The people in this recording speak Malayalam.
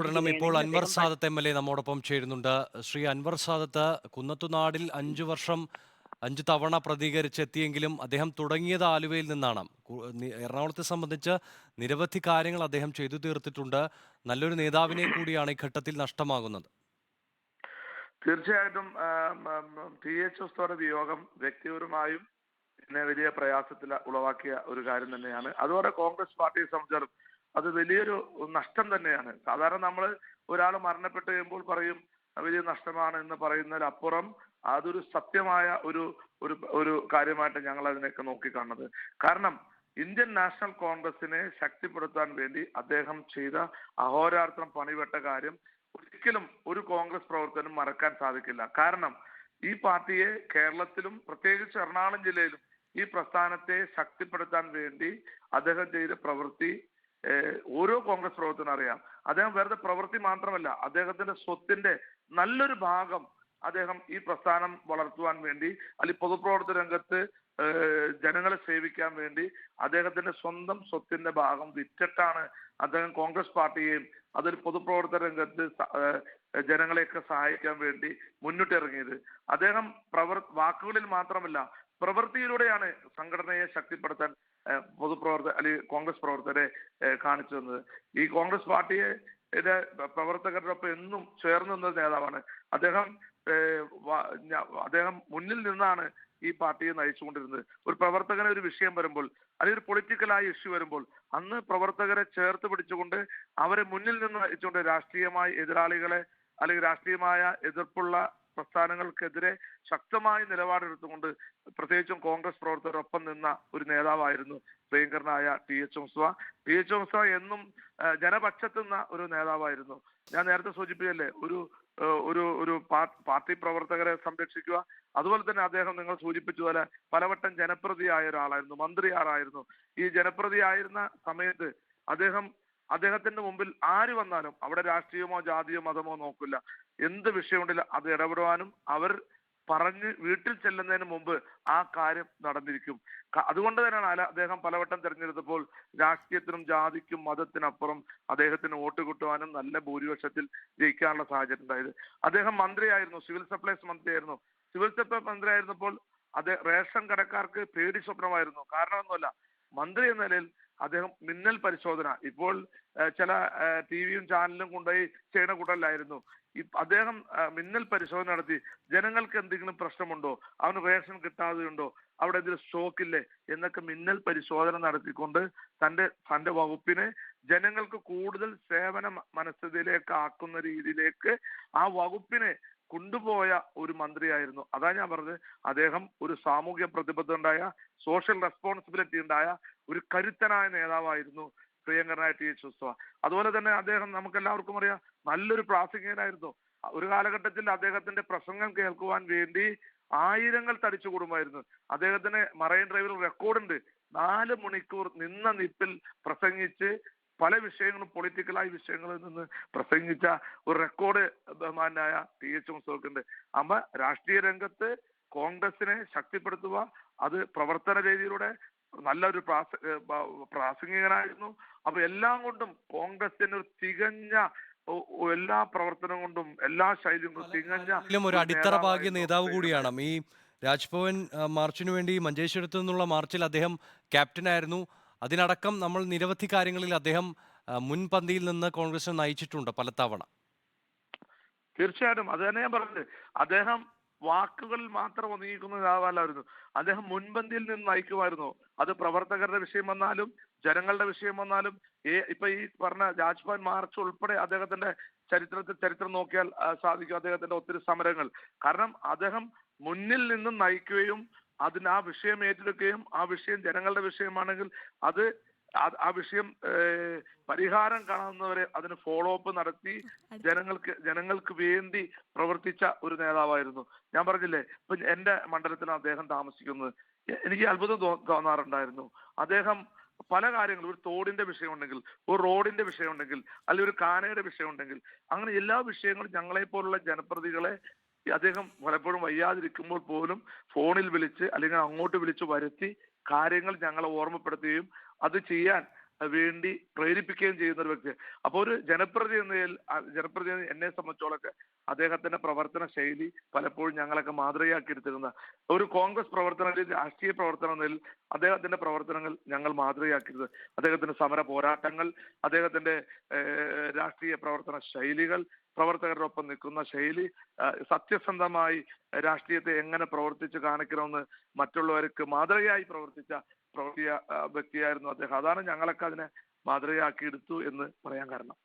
തുടരണം. ഇപ്പോൾ Anwar Sadath M L A നമ്മോടൊപ്പം ചേരുന്നുണ്ട്. ശ്രീ അൻവർ സാദത്ത് കുന്നത്തുനാടിൽ അഞ്ചു വർഷം അഞ്ച് തവണ പ്രതികരിച്ചെത്തിയെങ്കിലും അദ്ദേഹം തുടങ്ങിയത് ആലുവയിൽ നിന്നാണ്. എറണാകുളത്തെ സംബന്ധിച്ച് നിരവധി കാര്യങ്ങൾ അദ്ദേഹം ചെയ്തു തീർത്തിട്ടുണ്ട്. നല്ലൊരു നേതാവിനെ കൂടിയാണ് ഈ ഘട്ടത്തിൽ നഷ്ടമാകുന്നത്. തീർച്ചയായിട്ടും ടി എച്ച് ഉസ്തോടെ വിയോഗം വ്യക്തിപരമായും എന്നെ വലിയ പ്രയാസത്തിൽ ഉളവാക്കിയ ഒരു കാര്യം തന്നെയാണ്. അതുപോലെ കോൺഗ്രസ് പാർട്ടിയെ സംബന്ധിച്ചാലും അത് വലിയൊരു നഷ്ടം തന്നെയാണ്. സാധാരണ നമ്മൾ ഒരാൾ മരണപ്പെട്ട് കഴിയുമ്പോൾ പറയും വലിയ നഷ്ടമാണ് എന്ന് പറയുന്നതിലപ്പുറം അതൊരു സത്യമായ ഒരു ഒരു ഒരു കാര്യമായിട്ട് ഞങ്ങൾ അതിനെയൊക്കെ നോക്കിക്കാണുന്നത്. കാരണം ഇന്ത്യൻ നാഷണൽ കോൺഗ്രസിനെ ശക്തിപ്പെടുത്താൻ വേണ്ടി അദ്ദേഹം ചെയ്ത അഹോരാത്രം പണിപെട്ട കാര്യം ഒരിക്കലും ഒരു കോൺഗ്രസ് പ്രവർത്തനം മറക്കാൻ സാധിക്കില്ല. കാരണം ഈ പാർട്ടിയെ കേരളത്തിലും പ്രത്യേകിച്ച് എറണാകുളം ജില്ലയിലും ഈ പ്രസ്ഥാനത്തെ ശക്തിപ്പെടുത്താൻ വേണ്ടി അദ്ദേഹം ചെയ്ത പ്രവൃത്തി ഓരോ കോൺഗ്രസ് പ്രവർത്തനം അറിയാം. അദ്ദേഹം വെറുതെ പ്രവൃത്തി മാത്രമല്ല അദ്ദേഹത്തിന്റെ സ്വത്തിന്റെ നല്ലൊരു ഭാഗം അദ്ദേഹം ഈ പ്രസ്ഥാനം വളർത്തുവാൻ വേണ്ടി അല്ലെങ്കിൽ പൊതുപ്രവർത്തന രംഗത്ത് ജനങ്ങളെ സേവിക്കാൻ വേണ്ടി അദ്ദേഹത്തിന്റെ സ്വന്തം സ്വത്തിന്റെ ഭാഗം വിറ്റിട്ടാണ് അദ്ദേഹം കോൺഗ്രസ് പാർട്ടിയെയും അതിൽ പൊതുപ്രവർത്തന രംഗത്ത് ജനങ്ങളെയൊക്കെ സഹായിക്കാൻ വേണ്ടി മുന്നിട്ടിറങ്ങിയത്. അദ്ദേഹം പ്രവർ വാക്കുകളിൽ മാത്രമല്ല പ്രവൃത്തിയിലൂടെയാണ് സംഘടനയെ ശക്തിപ്പെടുത്താൻ പൊതുപ്രവർത്തക അല്ലെങ്കിൽ കോൺഗ്രസ് പ്രവർത്തകരെ കാണിച്ചു തന്നത്. ഈ കോൺഗ്രസ് പാർട്ടിയെ പ്രവർത്തകരോടൊപ്പം എന്നും ചേർന്നു നിന്ന നേതാവാണ്. അദ്ദേഹം അദ്ദേഹം മുന്നിൽ നിന്നാണ് ഈ പാർട്ടിയെ നയിച്ചുകൊണ്ടിരുന്നത്. ഒരു പ്രവർത്തകന് ഒരു വിഷയം വരുമ്പോൾ അല്ലെങ്കിൽ ഒരു പൊളിറ്റിക്കലായ ഇഷ്യൂ വരുമ്പോൾ അന്ന് പ്രവർത്തകരെ ചേർത്ത് പിടിച്ചുകൊണ്ട് അവരെ മുന്നിൽ നിന്ന് നയിച്ചുകൊണ്ട് രാഷ്ട്രീയമായി എതിരാളികളെ അല്ലെങ്കിൽ രാഷ്ട്രീയമായ എതിർപ്പുള്ള പ്രസ്ഥാനങ്ങൾക്കെതിരെ ശക്തമായ നിലപാടെടുത്തുകൊണ്ട് പ്രത്യേകിച്ചും കോൺഗ്രസ് പ്രവർത്തകരൊപ്പം നിന്ന ഒരു നേതാവായിരുന്നു പ്രിയങ്കരനായ T H Musthafa T H Musthafa എന്നും ജനപക്ഷത്തുന്ന ഒരു നേതാവായിരുന്നു. ഞാൻ നേരത്തെ സൂചിപ്പിച്ചല്ലേ ഒരു ഒരു ഒരു പാർട്ടി പ്രവർത്തകരെ സംരക്ഷിക്കുക. അതുപോലെ തന്നെ അദ്ദേഹം നിങ്ങൾ സൂചിപ്പിച്ചതുപോലെ പലവട്ടം ജനപ്രതിയായ ഒരാളായിരുന്നു മന്ത്രിയാറായിരുന്നു ഈ ജനപ്രതിയായിരുന്ന സമയത്ത് അദ്ദേഹം അദ്ദേഹത്തിന്റെ മുമ്പിൽ ആര് വന്നാലും അവിടെ രാഷ്ട്രീയമോ ജാതിയോ മതമോ നോക്കില്ല. എന്ത് വിഷയമുണ്ടെങ്കിലും അത് ഇടപെടുവാനും അവർ പറഞ്ഞ് വീട്ടിൽ ചെല്ലുന്നതിന് മുമ്പ് ആ കാര്യം നടന്നിരിക്കും. അതുകൊണ്ട് തന്നെയാണ് അല അദ്ദേഹം പലവട്ടം തെരഞ്ഞെടുത്തപ്പോൾ രാഷ്ട്രീയത്തിനും ജാതിക്കും മതത്തിനപ്പുറം അദ്ദേഹത്തിന് വോട്ട് കിട്ടുവാനും നല്ല ഭൂരിപക്ഷത്തിൽ ജയിക്കാനുള്ള സാഹചര്യം ഉണ്ടായത്. അദ്ദേഹം മന്ത്രിയായിരുന്നു സിവിൽ സപ്ലൈസ് മന്ത്രിയായിരുന്നു. സിവിൽ സപ്ലൈസ് മന്ത്രിയായിരുന്നപ്പോൾ അത് റേഷൻ കടക്കാർക്ക് പേടി സ്വപ്നമായിരുന്നു. കാരണമൊന്നുമല്ല മന്ത്രി എന്ന നിലയിൽ അദ്ദേഹം മിന്നൽ പരിശോധന. ഇപ്പോൾ ചില ടിവിയും ചാനലും കൊണ്ടുപോയി ചെയ്യണ കൂട്ടല്ലായിരുന്നു അദ്ദേഹം മിന്നൽ പരിശോധന നടത്തി. ജനങ്ങൾക്ക് എന്തെങ്കിലും പ്രശ്നമുണ്ടോ? അവന് റേഷൻ കിട്ടാതെയുണ്ടോ? അവിടെ എന്തെങ്കിലും സ്റ്റോക്ക് ഇല്ലേ എന്നൊക്കെ മിന്നൽ പരിശോധന നടത്തിക്കൊണ്ട് തന്റെ തന്റെ വകുപ്പിനെ ജനങ്ങൾക്ക് കൂടുതൽ സേവന മനസ്ഥിതിയിലേക്ക് ആക്കുന്ന രീതിയിലേക്ക് ആ വകുപ്പിനെ കൊണ്ടുപോയ ഒരു മന്ത്രിയായിരുന്നു. അതാ ഞാൻ പറഞ്ഞത്. അദ്ദേഹം ഒരു സാമൂഹ്യ പ്രതിബദ്ധത ഉണ്ടായ സോഷ്യൽ റെസ്പോൺസിബിലിറ്റി ഉണ്ടായ ഒരു കരുത്തനായ നേതാവായിരുന്നു പ്രിയങ്കരനായ ടി എച്ച് ഉസ്തവ. അതുപോലെ തന്നെ അദ്ദേഹം നമുക്ക് എല്ലാവർക്കും അറിയാം നല്ലൊരു പ്രാസംഗികനായിരുന്നു. ഒരു കാലഘട്ടത്തിൽ അദ്ദേഹത്തിന്റെ പ്രസംഗം കേൾക്കുവാൻ വേണ്ടി ആയിരങ്ങൾ തടിച്ചു കൂടുമായിരുന്നു. അദ്ദേഹത്തിന് മറൈൻ ഡ്രൈവിൽ റെക്കോർഡുണ്ട് നാല് മണിക്കൂർ നിന്ന നിപ്പിൽ പ്രസംഗിച്ച് പല വിഷയങ്ങളും പൊളിറ്റിക്കലായ വിഷയങ്ങളിൽ നിന്ന് പ്രസംഗിച്ച ഒരു റെക്കോർഡ് ബഹുമാനായ ടി എച്ച് മുസ്തഫക്കുണ്ട് അമ്മ രാഷ്ട്രീയ രംഗത്ത് കോൺഗ്രസിനെ ശക്തിപ്പെടുത്തുക അത് പ്രവർത്തന രീതിയിലൂടെ നല്ലൊരു പ്രാസ പ്രാസംഗികനായിരുന്നു. അപ്പൊ എല്ലാം കൊണ്ടും കോൺഗ്രസിന് ഒരു തികഞ്ഞ എല്ലാ പ്രവർത്തനം കൊണ്ടും എല്ലാ ശൈലിയും കൊണ്ടും തികഞ്ഞ ഒരു അടിത്തറ ഭാഗ്യ നേതാവ് കൂടിയാണ്. ഈ രാജ്ഭവൻ മാർച്ചിനു വേണ്ടി മഞ്ചേശ്വരത്ത് നിന്നുള്ള മാർച്ചിൽ അദ്ദേഹം ക്യാപ്റ്റനായിരുന്നു അതിനടക്കം നമ്മൾ നിരവധി കാര്യങ്ങളിൽ അദ്ദേഹം മുൻപന്തിയിൽ നിന്ന് കോൺഗ്രസിനെ നയിച്ചിട്ടുണ്ട് പലതവണ. തീർച്ചയായിട്ടും. അത് തന്നെ ഞാൻ പറഞ്ഞത്. അദ്ദേഹം വാക്കുകളിൽ മാത്രം ഒതുങ്ങിക്കുന്ന നേതാവല്ലായിരുന്നു അദ്ദേഹം മുൻപന്തിയിൽ നിന്ന് നയിക്കുമായിരുന്നു. അത് പ്രവർത്തകരുടെ വിഷയം വന്നാലും ജനങ്ങളുടെ വിഷയം വന്നാലും ഇപ്പൊ ഈ പറഞ്ഞ രാജ്ഭവൻ മാർച്ച് ഉൾപ്പെടെ അദ്ദേഹത്തിന്റെ ചരിത്രത്തിൽ ചരിത്രം നോക്കിയാൽ സാധിക്കും അദ്ദേഹത്തിന്റെ ഒത്തിരി സമരങ്ങൾ. കാരണം അദ്ദേഹം മുന്നിൽ നിന്നും നയിക്കുകയും അതിന് ആ വിഷയം ഏറ്റെടുക്കുകയും ആ വിഷയം ജനങ്ങളുടെ വിഷയമാണെങ്കിൽ അത് ആ- വിഷയം പരിഹാരം കാണുന്നവരെ അതിന് ഫോളോ അപ്പ് നടത്തി ജനങ്ങൾക്ക് ജനങ്ങൾക്ക് വേണ്ടി പ്രവർത്തിച്ച ഒരു നേതാവായിരുന്നു. ഞാൻ പറഞ്ഞില്ലേ ഇപ്പൊ എന്റെ മണ്ഡലത്തിലാണ് അദ്ദേഹം താമസിക്കുന്നത്. എനിക്ക് അത്ഭുതം തോന്നാറുണ്ടായിരുന്നു. അദ്ദേഹം പല കാര്യങ്ങളും ഒരു തോടിന്റെ വിഷയമുണ്ടെങ്കിൽ ഒരു റോഡിന്റെ വിഷയമുണ്ടെങ്കിൽ അല്ലെങ്കിൽ ഒരു കാനയുടെ വിഷയമുണ്ടെങ്കിൽ അങ്ങനെ എല്ലാ വിഷയങ്ങളും ഞങ്ങളെ പോലുള്ള ജനപ്രതികളെ അദ്ദേഹം പലപ്പോഴും വയ്യാതിരിക്കുമ്പോൾ പോലും ഫോണിൽ വിളിച്ച് അല്ലെങ്കിൽ അങ്ങോട്ട് വിളിച്ച് വരുത്തി കാര്യങ്ങൾ ഞങ്ങളെ ഓർമ്മപ്പെടുത്തുകയും അത് ചെയ്യാൻ വേണ്ടി പ്രേരിപ്പിക്കുകയും ചെയ്യുന്ന ഒരു വ്യക്തി. അപ്പോൾ ഒരു ജനപ്രതി എന്ന നിലയിൽ ആ ജനപ്രതിനിധി എന്നെ സംബന്ധിച്ചോളൊക്കെ അദ്ദേഹത്തിന്റെ പ്രവർത്തന ശൈലി പലപ്പോഴും ഞങ്ങളൊക്കെ മാതൃകയാക്കിയെടുത്തിരുന്ന ഒരു കോൺഗ്രസ് പ്രവർത്തന രാഷ്ട്രീയ പ്രവർത്തന നിലയിൽ അദ്ദേഹത്തിന്റെ പ്രവർത്തനങ്ങൾ ഞങ്ങൾ മാതൃകയാക്കിയത് അദ്ദേഹത്തിന്റെ സമര പോരാട്ടങ്ങൾ അദ്ദേഹത്തിന്റെ രാഷ്ട്രീയ പ്രവർത്തന ശൈലികൾ പ്രവർത്തകരുടെ ഒപ്പം നിൽക്കുന്ന ശൈലി സത്യസന്ധമായി രാഷ്ട്രീയത്തെ എങ്ങനെ പ്രവർത്തിച്ച് കാണിക്കണമെന്ന് മറ്റുള്ളവർക്ക് മാതൃകയായി പ്രവർത്തിച്ച പ്രവർത്തിയ വ്യക്തിയായിരുന്നു അദ്ദേഹം. അതാണ് ഞങ്ങളൊക്കെ അതിനെ മാതൃകയാക്കി എടുത്തു എന്ന് പറയാൻ കാരണം.